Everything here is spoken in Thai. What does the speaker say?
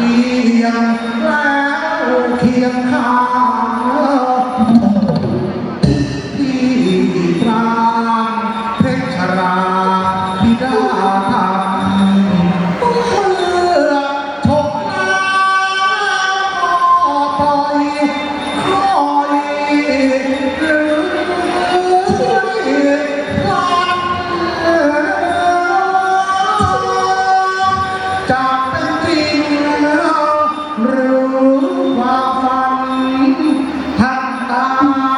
พียงแล้วเคียงข้างพี่ปรางเพชรราพิดา รู้ความฝันทำตาม